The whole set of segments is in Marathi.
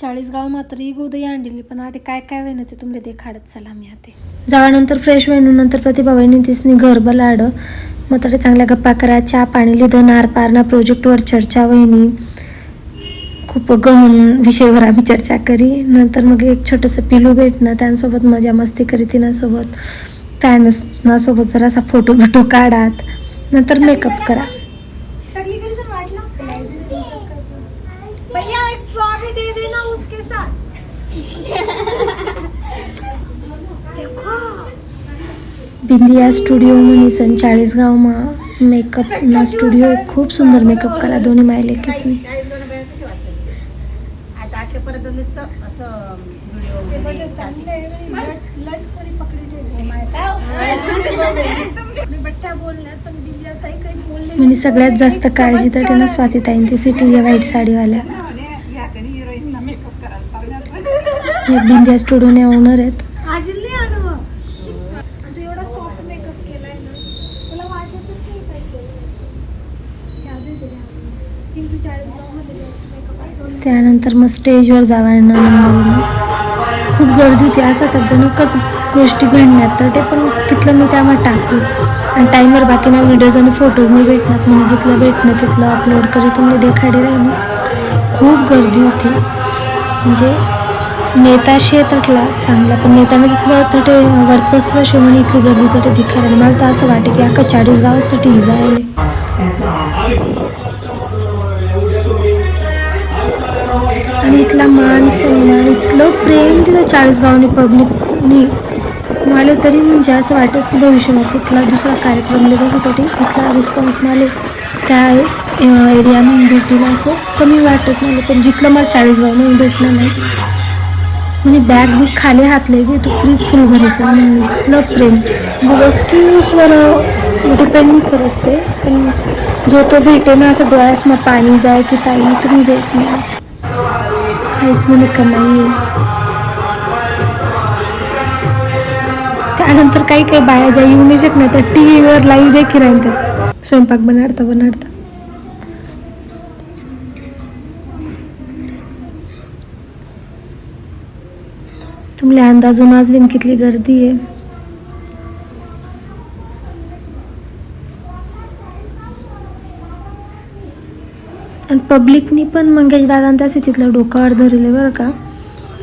चाळीसगाव मात्र ही गोदई आणलेली पण आटे काय काय वेण ते तुमले देखाडत चला मी आते जावानंतर फ्रेश होईन नंतर प्रतिभा वहिनी तिसनी घर बलाड मग तरी चांगल्या गप्पा करा चहा पाणी लिहिलं नार पारणा प्रोजेक्टवर चर्चा वहिनी. खूप गहन विषयावर आम्ही चर्चा करी. नंतर मग एक छोटंसं पिलू भेटणं त्यांसोबत मजा मस्ती करी तिनासोबत. फॅन्सनासोबत जरासा फोटो बिटो काढात. नंतर मेकअप करा. दे देना उसके साथ। बिंदिया स्टुडिओ मनीसन चाळीसगावमा मेकअप ना स्टुडिओ खूप सुंदर मेकअप करा दोन्ही मायले किसनी। आता आजपर्यंत नुसतं असं व्हिडिओ चांगले लट कोणी पकडले मी बट्ट्या बोलल्या पण बिंदिया ताई काही बोलले म्हणजे सगळ्यात जास्त काळजी तर त्यांना स्वाती ताईन ती सिटी या व्हाईट साडीवाल्या. पिंटू चाळीसगावमध्ये बेस्ट मेकअप आहे त्यानंतर मग स्टेजवर जावा खूप गर्दी होती. असं तर गणकच गोष्टी घडण्यात. तर ते पण तिथलं मी त्यामध्ये टाकू. आणि टाईमवर बाकी ना व्हिडिओज आणि फोटोज नाही भेटणार. म्हणजे जिथलं भेटणं तिथलं अपलोड करी तुम्ही देखाडे राहील खूप गर्दी होती. म्हणजे नेता शे चांगला. पण नेताने तिथलं तटे वर्चस्व शे इथली गर्दी तटे दिखायला मला तर असं वाटतं की अख्खा चाळीस गावच तटे जायला आणि इथला मान सन्मान इथलं प्रेम तिथं चाळीस चाळीसगावने पब्लिकनी मला तरी म्हणजे असं वाटतं की भविष्यात कुठला दुसरा कार्यक्रम जात होता ते इथला रिस्पॉन्स मला त्या एरियामध्ये भेटील असं कमी वाटतंच मला. पण जिथलं मला चाळीस गावने भेटलं नाही. म्हणजे बॅग बी खाली हातले की तो फ्री फुल भरायचं सर इथलं प्रेम. म्हणजे वस्तूसवर डिपेंड नाही करत ते पण जो तो भेटे ना असं डोळ्यास मग पाणी जाय की ताई तुम्ही भेटण्यात काहीच म्हणे कमाई आहे. त्यानंतर काही काही बाया ज्या येऊ नाही शकणार तर टी व्हीवर लाईव्ह देखील राहतात स्वयंपाक बनाडता बनाडता तुमले अंदाजून आजवीन कितली गर्दी आहे. आणि पब्लिकनी पण मंगेश दादा त्याच तिथलं डोकावर धरले बरं का.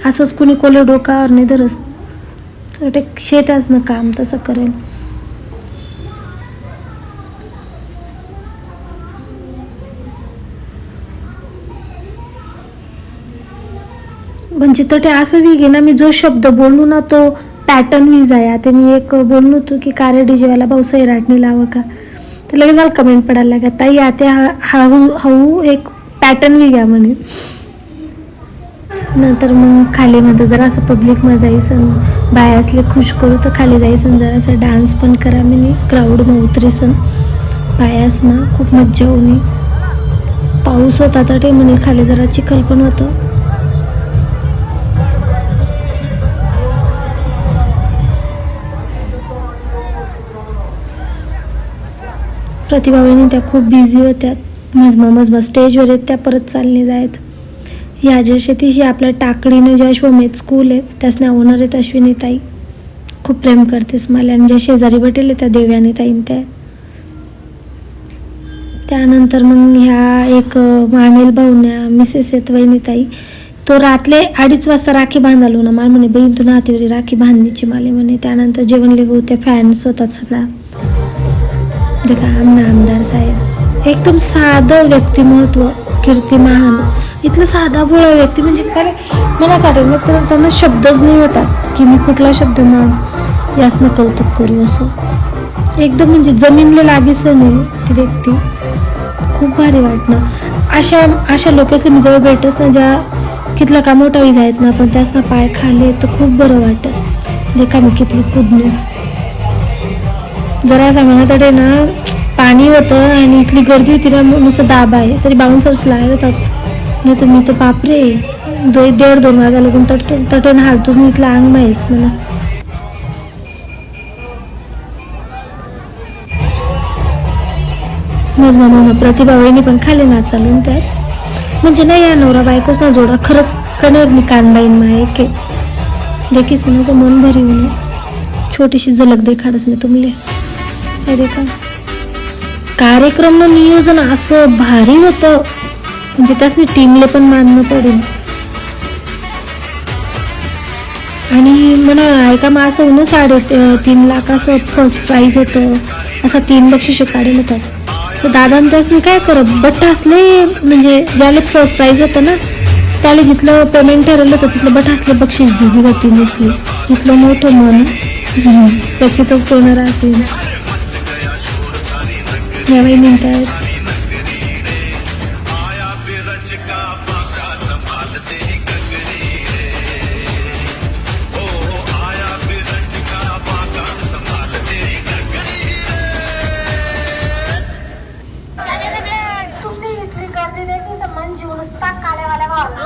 असंच कुणी कोले डोकावर नाही धरस तर ते ना काम तसं करेल. म्हणजे तर ते असं वी घे ना मी जो शब्द बोलू ना तो पॅटर्न वीज आहे आता मी एक बोललो होतो की कार्य डीजेवाला भाऊ सैराटणी लावं का? तर लगेच मला कमेंट पडायला लागत ताई आता हळू हळू एक पॅटर्न वी घ्या म्हणे. नंतर मग खाली म्हणतं जरा असं पब्लिकमध्ये जायसन बाय असले खुश करू तर खाली जायसन जरा असं डान्स पण करा मी क्राऊडमध्ये उतरीसन बायासमा खूप मज्जा होणे पाऊस होता तर ते म्हणे खाली जरा चिखल पण होतं. प्रतिभावानी त्या खूप बिझी होत्या. मजमा मजमा स्टेजवर आहेत त्या परत चालले जायत. या ज्या शेतीशी आपल्या टाकडीनं ज्या अश्वमेध स्कूल आहे त्याच नाव होणार आहेत अश्विनी ताई खूप प्रेम करतेस मला आणि ज्या शेजारी भेटेल त्या देव्याने ताईन त्या त्यानंतर मग ह्या एक मानेल भाऊन्या मिसेस आहेत वहिनी ताई तो रातले अडीच वाजता राखी बांधालो ना मला म्हणे बहीण तू नातीवरी राखी बांधणीची माले म्हणे. त्यानंतर जेवण लेगो त्या फॅन होतात सगळा देखा आमना आमदार साहेब? एकदम साधं व्यक्तिमत्व कीर्तिमान. इथलं साधा भोळा व्यक्ती म्हणजे काय? मला असं तर त्यांना शब्दच नाही होतात की मी कुठला शब्द मान यासनं कौतुक करू असं. एकदम म्हणजे जमीनला लागेचं नाही ती व्यक्ती. खूप भारी वाटणं. अशा अशा लोकेसले मी जवळ भेटस ना ज्या कितलं का मोठा विज आहेत ना पण त्यासना पाय खाले तर खूप बरं वाटस देखा मी कितलं कुदणं जरा सांगा तडे ना पाणी होतं आणि इथली गर्दी होती ना नुसतं दाबा आहे. तरी बाउन्सर्स लागत होतात नाही तर मी तर बापरे. दो दीड दोन वाजा लागून तट तटून हालतोच नाही इथला अंग माहीस मला मज म्हणून प्रतिभा वहिनी पण खाली नाचालून त्यात म्हणजे नाही या नवरा बायकोच ना जोडा खरंच कनेरनी कानबाईन माय के देखीस सुनाचं मन भरी होणं छोटीशी झलक देखाडच मी तुमले हे देखा कार्यक्रम नियोजन असं भारी होतं म्हणजे त्यासनी टीमले पण मानणं पडेल. आणि मला ऐका मग असं होणं साडे तीन लाख असं फर्स्ट प्राईज होतं. असं तीन बक्षिसे काढेल होतात तर दादान त्यासनी काय करत? बट असले म्हणजे ज्याला फर्स्ट प्राईज होतं ना त्याला जिथलं पेमेंट ठरवलं होतं तिथलं बट असलं बक्षीस दिली होती नसली इथलं मोठं मन. त्याच्यातच कोणाला असेल काल्यावाल्या भावला.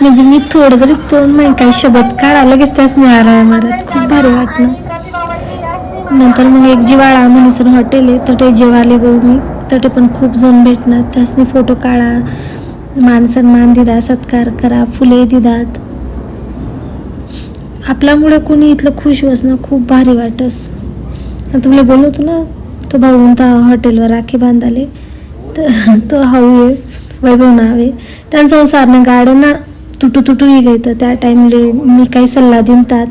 म्हणजे मी थोडं जरी तोंड नाही काही शब्द काढा लगेच त्याच निहारा मारत. खूप भारी वाटलं. नंतर मग एक जिवाळा म्हणून हॉटेल आहे. तटे जेवाले गो मी. तटे पण खूप जण भेटणार. त्यासनी फोटो काढा. मान सन्मान दिदा सत्कार करा. फुले दिदात. आपल्यामुळे कोणी इथलं खुश ना खूप भारी वाटस. आणि तुम्हाला बोलवतो ना तो भाऊ त्या हॉटेलवर राखी बांधाले तर तो हाऊ आहे वैभव नाव आहे. त्यांचा संसारनं गाडं ना तुटू तुटू तर त्या टाईमले मी काही सल्ला दिनतात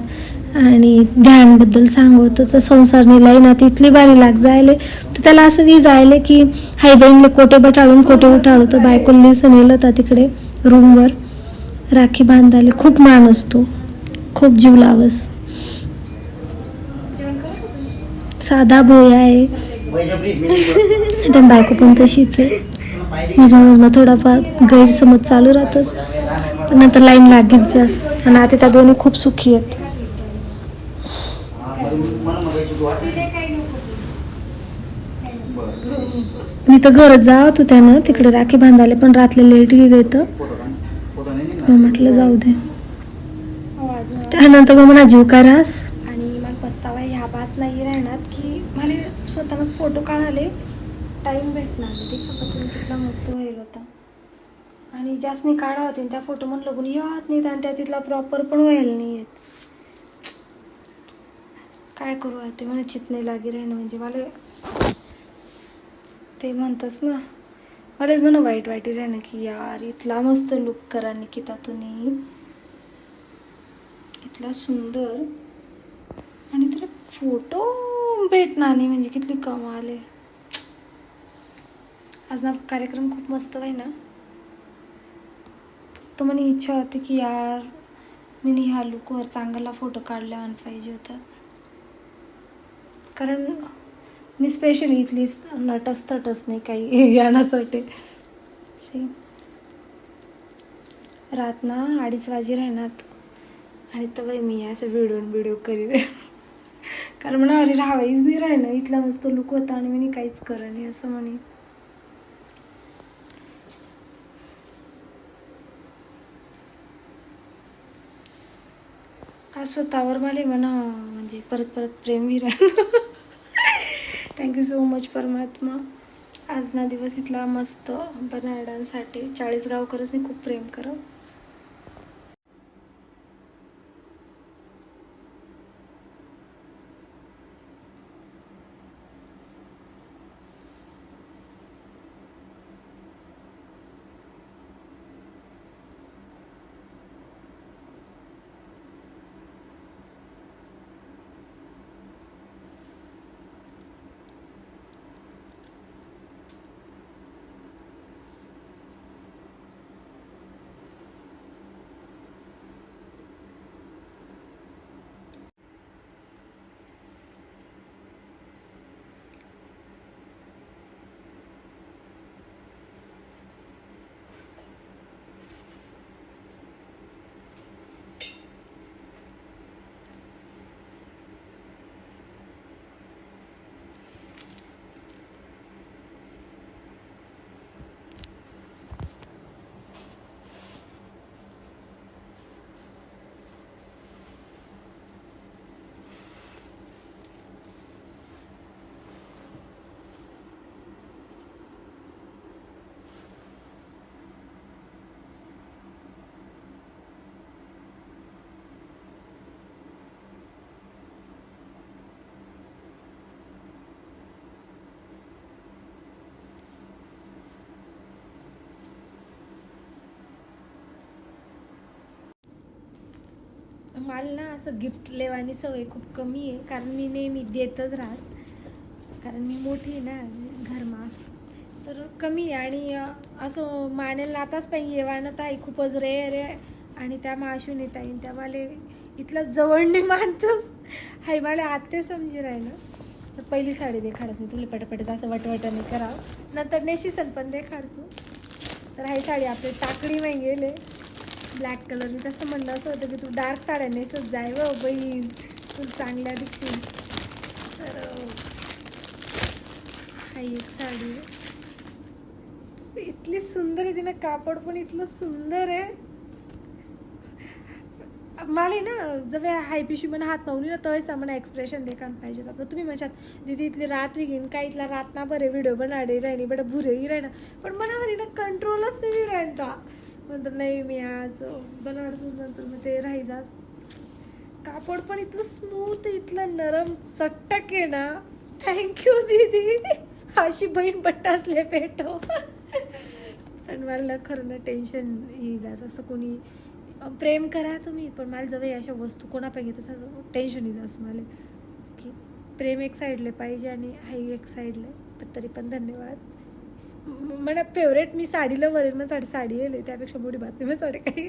आणि ध्यानबद्दल सांगतो तर संसारने ना इतली बारी लाग जायले. तर त्याला असं वीज आयले की हाय बहीणले कोटे बटाळून कोटे उठाळू? तर बायकोला नेलं तर तिकडे रूमवर. राखी बांधायला खूप मान असतो. खूप जीव लावस. साधा भोया आहे. त्या बायको पण तशीच आहे. मीच म्हणून थोडाफार गैरसमज चालू राहतच पण नंतर लाईन लागीत जास आणि आता त्या दोन्ही खूप सुखी आहेत तिथे काही नको मी तर घरात जात होत्या ना तिकडे राखी बांधायला पण रात्री लेट गे तर म्हटलं जाऊ दे. त्यानंतर मग म्हणा जीव काय रास? आणि मला पस्तावा ह्या बात नाही राहणार की मला स्वतःला फोटो काढाले टाईम भेटणार ते का तुम्ही तिथला मस्त होईल होता. आणि जास्तनी काढा होते त्या फोटो म्हणून लगून येत नाहीत आणि त्या तिथला प्रॉपर पण व्हायला नाही येत. काय करू आता? ते मला चित नाही लागी राहणं म्हणजे. मला ते म्हणतच ना. मलाच म्हणा वाईट वाईट ना की यार इथला मस्त लुक करा निकिता तुम्ही. इथला सुंदर. आणि तुला फोटो भेटणार नाही म्हणजे किती कमाल आहे. आज ना कार्यक्रम खूप मस्त आहे ना. तर मला इच्छा होती की यार मी ह्या लुकवर चांगला फोटो काढला आणि पाहिजे होता. कारण मी स्पेशली इथली नटस तटस नाही काही येण्यासाठी सेम रात ना अडीच वाजे राहणार. आणि तवय मी असं व्हिडिओ व्हिडिओ करीत. कारण म्हणा अरे राहावायच नाही राहिलं. इथला मस्त लुक होता आणि मी काहीच करत नाही असं म्हणे. आज स्वतःवर मला म्हणा म्हणजे परत परत प्रेम विरा थँक्यू सो मच परमात्मा आजना दिवस इथला मस्त बनाडांसाठी चाळीस गावकरच खूप प्रेम करत. मला ना असं गिफ्ट लेवानी सवय खूप कमी आहे. कारण मी नेहमी देतच राहस. कारण मी मोठी आहे ना घरमा तर कमी आहे. आणि असं मानेल आताच पाहिजे येवानं ताई खूपच रेअर आहे. आणि त्या माशून येत आहे त्या मला इथलं जवळने मानतंच हाय मला आत्ते समजी राहिलं. तर पहिली साडी देखाडस मी तुला पटापट असं वटवटाने करावं. नंतर नेशीसन पण देखाडसू. तर ही साडी आपली टाकडी माही गेले. ब्लॅक कलर मी तसं म्हणलं असं होतं की तू डार्क साड्या नेसत जाय व बहीण. तू चांगल्या दिसतील तर अं, हा एक साडी. आहे. इतली सुंदर आहे तिनं कापड पण इतलं सुंदर आहे. मला ना जर हाय पिशवी म्हणा हात मावली ना तवेच मला एक्सप्रेशन देखान पाहिजे. आता तुम्ही म्हणशात दीदी इथली रात विघीन काय इथला रात ना बरे व्हिडिओ बनाडे राहिनी बडं भुरेही राहिना पण मनावर ना कंट्रोलच नाही राहिता नंतर नाही मी आज बनारस नंतर मग ते राहायचाच कापड पण इतलं स्मूथ इथलं नरम चटक आहे ना. थँक्यू दीदी. अशी बहीण पट्टा असले पेटो पण मला खरं ना टेन्शन येईजास असं कोणी प्रेम करा तुम्ही पण मला जवळ अशा वस्तू कोणापैकी तसं टेन्शन येईजास मला. की प्रेम एक साईडले पाहिजे आणि हाई एक साईडले पण तरी पण धन्यवाद. मला फेवरेट मी साडीला वरेल मग साडी साडी येईल त्यापेक्षा मोठी बातमी मग साडी काही.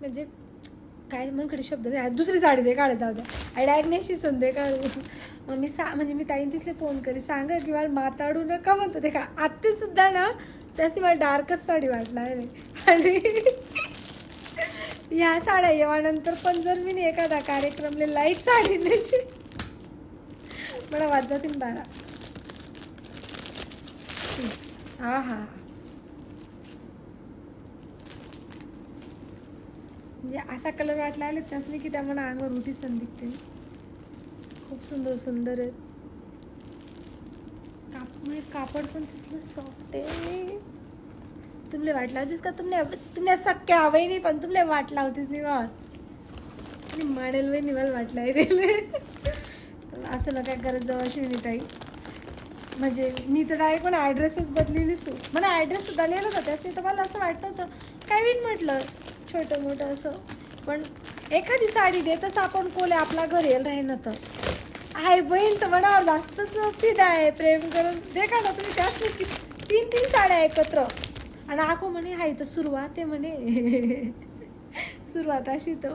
म्हणजे काय मनकडे शब्द आज दुसरी साडी दे काढत जाऊ द्या आणि डायरेक्ट नेशी काढू मग मी सा म्हणजे मी ताईन तिसले फोन करी सांगा की मला माताडू नका म्हणतो ते का आत्ते सुद्धा ना त्याची मला डार्कच साडी वाटला आहे. आणि ह्या साड्या येवानंतर पण जर मी एखादा कार्यक्रमले लाइट साडी नेशी मला वाजतील बारा हा हा म्हणजे असा कलर वाटला आले त्याच नाही की त्यामुळे अंगावर उठी सण दिसते खूप सुंदर सुंदर आहेत काप म्हणजे कापड पण तिथलं सॉफ्ट आहे तुमले वाटला होतीस का तुमने तुमने सक्के हवंही नाही पण तुमले वाटला होतीस निवा आणि माडेल वय निवाल वाटला आहे असं नका करत जाऊ मी ताई म्हणजे मी तर डायरेक्ट पण ॲड्रेसच बदलेली हो मला ॲड्रेस सुद्धा लिहिलं होतं त्यासाठी तर मला असं वाटत होतं काय विन म्हटलं? छोटं मोठं असं. पण एखादी साडी दे तसं आपण कोले आपला घर येईल राहीन तर. आहे बहीण तर मनावर जास्तच फिदा आहे प्रेम करून. देखा ना तुम्ही त्याच तीन तीन साड्या एकत्र. आणि आखो म्हणे हाय तर सुरुवात आहे म्हणे. सुरुवात अशी तर.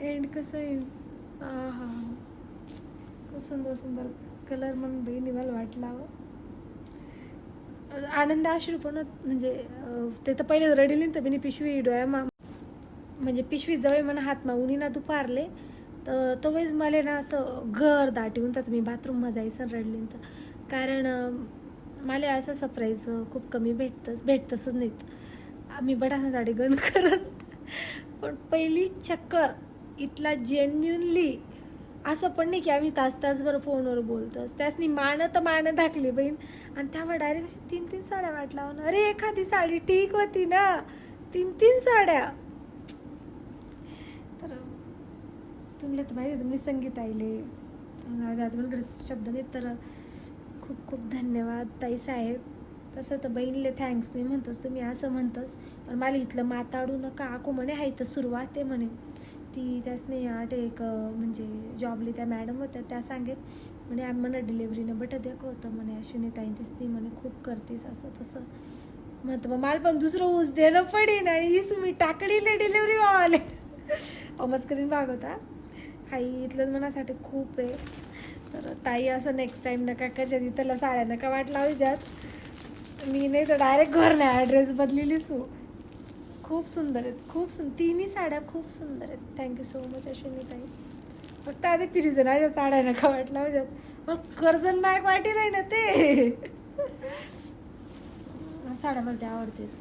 एंड कसं येईल? हा हा खूप सुंदर सुंदर कलर म्हणून बहिणीवाल वाटला आनंद अश्रू पण म्हणजे ते तर पहिले रडिली तर बिनी पिशवी डोळ्या मा म्हणजे पिशवी जवळ म्हणा हात मागून ना दुपारले. तर तो वेळेस मला ना असं घर दाटवून तर मी बाथरूममध्ये जायचं रडली. तर कारण मला असं सरप्राईज खूप कमी भेटतंच भेटतंच नाहीत. आम्ही बडाना साडी गण करत. पण पहिली चक्कर इथला जेन्युनली असं पण नाही की आम्ही तास तासभर फोनवर बोलतोस त्यासनी मानं तर मानं धाकली बहीण. आणि त्यावर डायरेक्ट तीन तीन साड्या वाट लावून अरे एखादी साडी ठीक होती ना. तीन तीन साड्या. तर तुमले तर माहिती तुम्ही संगीत आईले माझ्याकडे शब्द नाही तर खूप खूप धन्यवाद ताई साहेब. तसं तर बहिणीले थँक्स नाही म्हणतोस तुम्ही असं म्हणतस. पण मला इथलं माताडू नका आको म्हणे. हाय तर सुरुवात आहे म्हणे. ती त्यासने आठ एक म्हणजे जॉबली त्या मॅडम होत्या त्या सांगेत म्हणे आम्ही म्हणा डिलेवरीनं बट देखो होतं म्हणे अश्विनी ताई तिसनी म्हणे खूप करतेस असं तसं. म्हणतं मग मला पण दुसरं ऊस देणं पडेन आणि हीच मी टाकडीले डिलेवरी व्हावाले मस्करीन भाग होता. हाई इथलं मनासाठी खूप आहे. तर ताई असं नेक्स्ट टाईम नका कच्या तिथला साड्या नका वाट लावच्यात मी नाही तर डायरेक्ट घर नाही ॲड्रेस बदलेली सू खूप सुंदर आहेत. खूप सुंदर तिन्ही साड्या खूप सुंदर आहेत. थँक्यू सो मच अश्विनी ताई फक्त आधी फिरिजनाच्या साड्या नका वाटला म्हणजे मग कर्जन नायक वाटी राही ना ते. साड्या मला ते आवडतेच.